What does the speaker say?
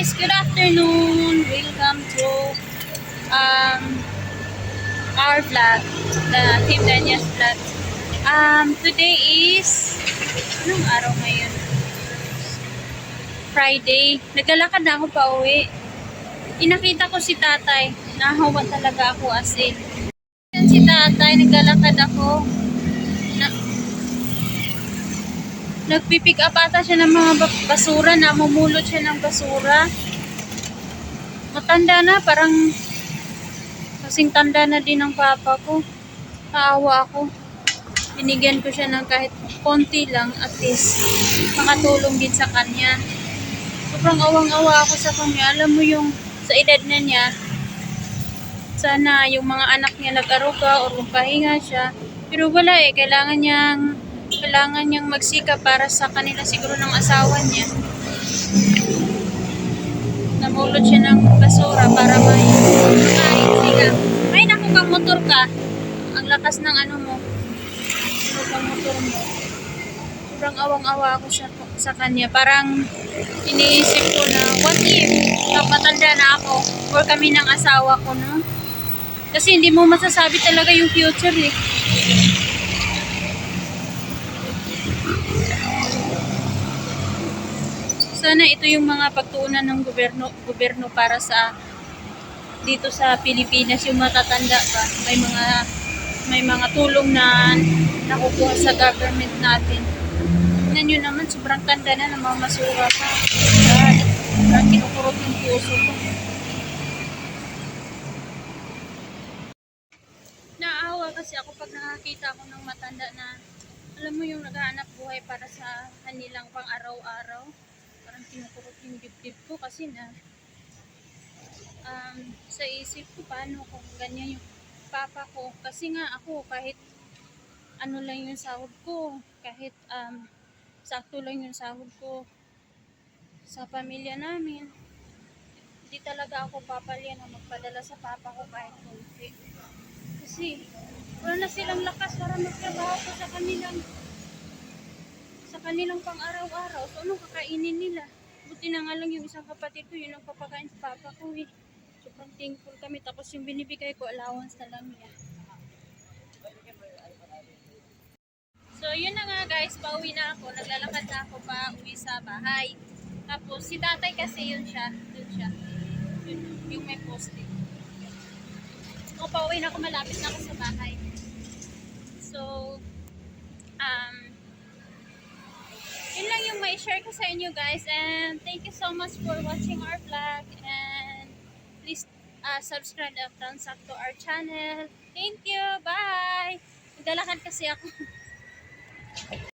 guys, good afternoon. Welcome to um our vlog, the Team Danias vlog. Um today is anong araw ngayon? Friday. Naglalakad na ako pa uwi. Inakita ko si tatay. Nahawa talaga ako as in. Si tatay, naglalakad ako. Na, nagpipick up ata siya ng mga ba- basura, namumulot siya ng basura. Matanda na, parang kasing tanda na din ng papa ko. Naawa ako. Binigyan ko siya ng kahit konti lang, at least makatulong din sa kanya. Sobrang awang-awa ako sa kanya. Alam mo yung sa edad na niya, sana yung mga anak niya nag-aruga o pahinga siya. Pero wala eh, kailangan niyang kailangan niyang magsikap para sa kanila siguro ng asawa niya. Namulot siya ng basura para may makain sila. Ay, kang motor ka. Ang lakas ng ano mo. Ano motor mo. Sobrang awang-awa ako sa, sa kanya. Parang iniisip ko na, what if, pag matanda na ako, or kami ng asawa ko, no? Kasi hindi mo masasabi talaga yung future eh. Sana ito yung mga pagtuunan ng gobyerno, gobyerno para sa dito sa Pilipinas yung matatanda pa. May mga may mga tulong na nakukuha sa government natin. Tingnan nyo naman, sobrang tanda na, namamasura pa. God, parang kinukurot yung puso ko. Naawa kasi ako pag nakakita ako ng matanda na alam mo yung naghahanap buhay para sa kanilang pang araw-araw. Parang kinukurot yung dibdib ko kasi na um, sa isip ko paano kung ganyan yung papa ko. Kasi nga ako kahit ano lang yung sahod ko, kahit um, sakto lang yung sahod ko sa pamilya namin, hindi talaga ako papalya na magpadala sa papa ko kahit kunti. Kasi wala na silang lakas para magtrabaho ko sa kanilang sa kanilang pang-araw-araw. So, anong kakainin nila? Buti na nga lang yung isang kapatid ko, yun ang papakain sa papa ko eh. Sobrang thankful kami. Tapos yung binibigay ko, allowance na lang niya. So, yun na nga guys, pauwi na ako. Naglalakad na ako pa uwi sa bahay. Tapos, si tatay kasi yun siya. Yun siya. Yun, yung may poste. O, pauwi na ako. Malapit na ako sa bahay. So, um, yun lang yung may share ko sa inyo guys. And thank you so much for watching our vlog. And please uh, subscribe and thumbs up to our channel. Thank you. Bye! Naglalakad kasi ako.